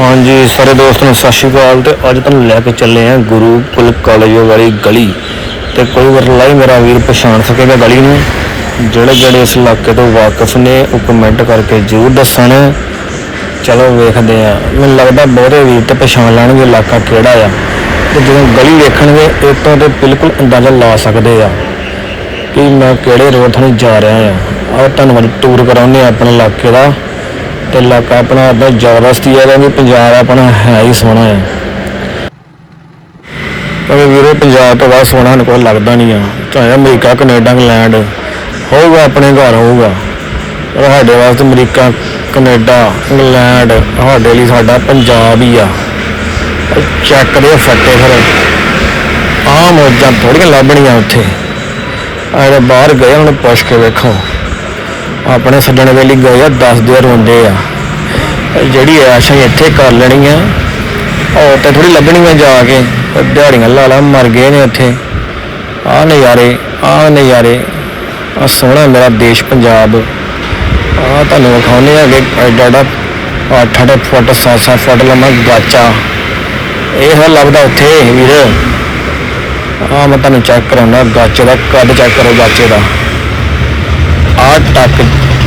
ਹਾਂਜੀ, ਸਾਰੇ ਦੋਸਤ ਨੂੰ ਸਤਿ ਸ਼੍ਰੀ ਅਕਾਲ ਤੇ ਅੱਜ ਤੁਹਾਨੂੰ ਲੈ ਕੇ ਚੱਲੇ ਆ ਗੁਰੂ ਕੁਲ ਕਾਲਜ ਵਾਲੀ ਗਲੀ ਤੇ ਕੋਈ ਵਾਰ ਲਾਈ ਮੇਰਾ ਵੀਰ ਪਛਾਣ ਸਕੇਗਾ ਗਲੀ ਨੂੰ। ਜਿਹੜੇ ਜਿਹੜੇ ਇਸ ਇਲਾਕੇ ਤੋਂ ਵਾਕਿਫ ਨੇ, ਉਹ ਕਮੈਂਟ ਕਰਕੇ ਜ਼ਰੂਰ ਦੱਸਣ। ਚਲੋ ਵੇਖਦੇ ਆ ਮੈਨੂੰ ਲੱਗਦਾ ਬਹੁਤੇ ਵੀਰ ਤੇ ਪਛਾਣ ਲੈਣਗੇ ਇਲਾਕਾ ਕਿਹੜਾ ਆ। ਤੇ ਜਦੋਂ ਗਲੀ ਵੇਖਣਗੇ ਇਹ ਤੋਂ ਤੇ ਬਿਲਕੁਲ ਅੰਦਾਜ਼ਾ ਲਾ ਸਕਦੇ ਆ ਕਿ ਮੈਂ ਕਿਹੜੇ ਰੋਡ ਥਾਣੀ ਜਾ ਰਿਹਾ ਆ। ਆਹ ਤੁਹਾਨੂੰ ਟੂਰ ਕਰਾਉਂਦੇ ਆ ਆਪਣੇ ਇਲਾਕੇ ਦਾ। ਤੇ ਇਲਾਕਾ ਆਪਣਾ ਅੱਧਾ ਜ਼ਬਰਦਸਤੀ ਹੈ ਕਿਉਂਕਿ ਪੰਜਾਬ ਆਪਣਾ ਹੈ ਹੀ ਸੋਹਣਾ ਹੈ ਕਿਉਂਕਿ ਵੀਰੇ ਪੰਜਾਬ ਤੋਂ ਬਾਅਦ ਸੋਹਣਾ ਸਾਨੂੰ ਕੋਈ ਲੱਗਦਾ ਨਹੀਂ ਆ। ਚਾਹੇ ਅਮਰੀਕਾ, ਕੈਨੇਡਾ, ਇੰਗਲੈਂਡ ਹੋਊਗਾ, ਆਪਣੇ ਘਰ ਹੋਊਗਾ। ਪਰ ਸਾਡੇ ਵਾਸਤੇ ਅਮਰੀਕਾ, ਕੈਨੇਡਾ, ਇੰਗਲੈਂਡ ਸਾਡੇ ਲਈ ਸਾਡਾ ਪੰਜਾਬ ਹੀ ਆ। ਚੈੱਕ ਦੇ ਫੱਟੇ ਫਿਰ। ਆਮ ਮੌਜਾਂ ਥੋੜੀਆਂ ਲੱਭਣੀਆਂ ਉੱਥੇ। ਆਏ ਬਾਹਰ ਗਏ ਹੁਣ ਪੁੱਛ ਕੇ ਵੇਖੋ। ਆਪਣੇ ਛੱਡਣ ਵੇਲੇ ਗਏ ਆ 10 ਦੇ ਰੋਂਦੇ ਆ। ਜਿਹੜੀ ਐਸ਼ ਇੱਥੇ ਕਰ ਲੈਣੀ ਆ, ਉਹ ਤੇ ਥੋੜੀ ਲੱਭਣੀ ਆ ਜਾ ਕੇ ਦਿਹਾੜੀਆਂ ਲਾ ਲਾ, ਮਰ ਗਏ ਨੇ ਉੱਥੇ। ਆ ਨਜ਼ਾਰੇ ਆ ਨਜ਼ਾਰੇ ਆ ਸੋਹਣਾ ਮੇਰਾ ਦੇਸ਼ ਪੰਜਾਬ। ਆ ਤੁਹਾਨੂੰ ਵਿਖਾਉਨੇ ਆ ਐਡਾ ਐਡਾ 8-8 ਫੁੱਟ 7-7 ਫੁੱਟ ਲੰਮਾ ਗਾਚਾ। ਇਹ ਹੈ ਲੱਭਦਾ ਉੱਥੇ, ਵੀਰ। ਆ ਮੈਂ ਤੁਹਾਨੂੰ ਚੈੱਕ ਕਰਾਉਣਾ ਗਾਚੇ ਦਾ, ਕੱਦ ਚੈੱਕ ਕਰੋ ਗਾਚੇ ਦਾ। ਆ ਟੱਕ,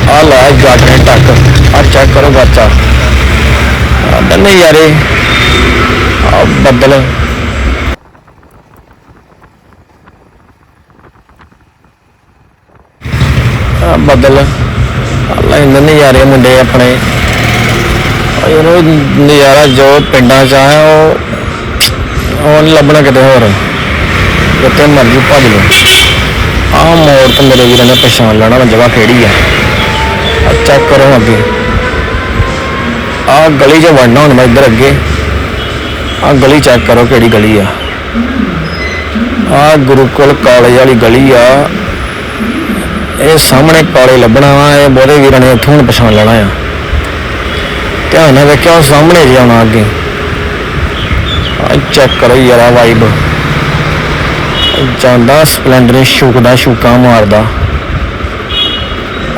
ਆ ਲੈ ਗਾਟ ਟੱਕ, ਆ ਚੈੱਕ ਕਰੋ ਗਾਚਾ ਆ ਦੰਨੇ ਯਾਰੇ, ਆ ਬੱਦਲ। ਆ ਬੱਦਲ ਅੱਲਾ ਇਹਨਾਂ ਨਜ਼ਾਰੇ ਮੁੰਡੇ ਆਪਣੇ। ਆ ਨਜ਼ਾਰਾ ਜੋ ਪਿੰਡਾਂ ਚ ਆ, ਉਹ ਉਹ ਨੀ ਲੱਭਣਾ ਕਿਤੇ ਹੋਰ। ਜਿੱਥੇ ਮਰਜ਼ੀ ਭੱਜ ਲਓ। ਆਹ ਮੋੜ ਤੋਂ ਮੇਰੇ ਵੀਰਾਂ ਨੇ ਪਛਾਣ ਲੈਣਾ ਮੈਂ ਜਗ੍ਹਾ ਕਿਹੜੀ ਆ? ਆ ਚੈੱਕ ਕਰੋ ਅੱਗੇ। ਆਹ ਗਲੀ 'ਚ ਵੜਨਾ ਹੁਣ ਮੈਂ ਇੱਧਰ ਅੱਗੇ। ਆਹ ਗਲੀ ਚੈੱਕ ਕਰੋ ਕਿਹੜੀ ਗਲੀ ਆ। ਆਹ ਗੁਰੂਕੁਲ ਕਾਲਜ ਵਾਲੀ ਗਲੀ ਆ। ਇਹ ਸਾਹਮਣੇ ਕਾਲੇ ਲੱਭਣਾ ਵਾ, ਇਹ ਬਹੁਤੇ ਵੀਰਾਂ ਨੇ ਇੱਥੋਂ ਹੁਣ ਪਛਾਣ ਲੈਣਾ ਆ। ਧਿਆਨ ਨਾਲ ਵੇਖਿਓ ਸਾਹਮਣੇ ਜੀ ਅੱਗੇ। ਆ ਚੈੱਕ ਕਰੋ ਯਾਰਾ ਵਾਈਬ ਜਾਂਦਾ, ਸਪਲੈਂਡਰ ਸ਼ੂਕਦਾ, ਸ਼ੂਕਾ ਮਾਰਦਾ।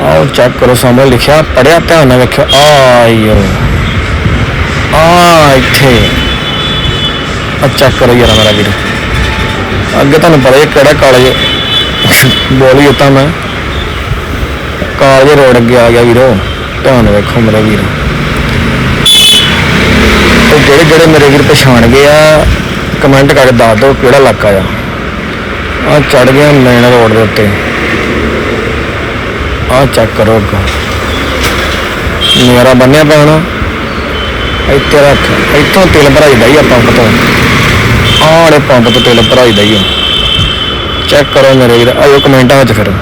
ਆਓ ਚੈੱਕ ਕਰੋ ਸਾਹਮਣੇ ਲਿਖਿਆ ਪੜਿਆ ਧਿਆਨ ਨਾਲ ਵੇਖਿਓ। ਆਇਓ ਆ ਇੱਥੇ। ਆ ਚੈੱਕ ਕਰੋ ਯਾਰਾ ਮੇਰਾ ਵੀਰ। ਅੱਗੇ ਤੁਹਾਨੂੰ ਪਤਾ ਹੀ ਕਿਹੜਾ ਕਾਲਜ ਬੋਲੀ ਉੱਤਾ ਮੈਂ। ਕਾਲਜ ਰੋਡ ਅੱਗੇ ਆ ਗਿਆ ਵੀਰੋ, ਧਿਆਨ ਵੇਖੋ ਮੇਰਾ ਵੀਰ। ਤੇ ਜਿਹੜੇ ਜਿਹੜੇ ਮੇਰੇ ਵੀਰ ਪਛਾਣ ਗਏ ਆ ਕਮੈਂਟ ਕਰਕੇ ਦੱਸ ਦਿਓ ਕਿਹੜਾ ਇਲਾਕਾ ਆ। ਆ ਚੜ ਗਿਆ ਮੇਨ ਰੋਡ ਦੇ ਉੱਤੇ। ਆ ਚੈੱਕ ਕਰੋ ਅੱਗਾ। ਮੇਰਾ ਬੰਨਿਆ ਪੈਣਾ ਇੱਥੇ ਰੱਖ। ਇੱਥੋਂ ਤੇਲ ਭਰਾਈਦਾ ਹੀ ਆ ਪੰਪ ਤੋਂ। ਆੜੇ ਪੰਪ ਤੋਂ ਤੇਲ ਭਰਾਈਦਾ ਹੀ ਆ। ਚੈੱਕ ਕਰੋ ਮੇਰੇ ਵੀਰ, ਆਇਓ ਕਮੈਂਟਾਂ ਵਿੱਚ ਫਿਰ।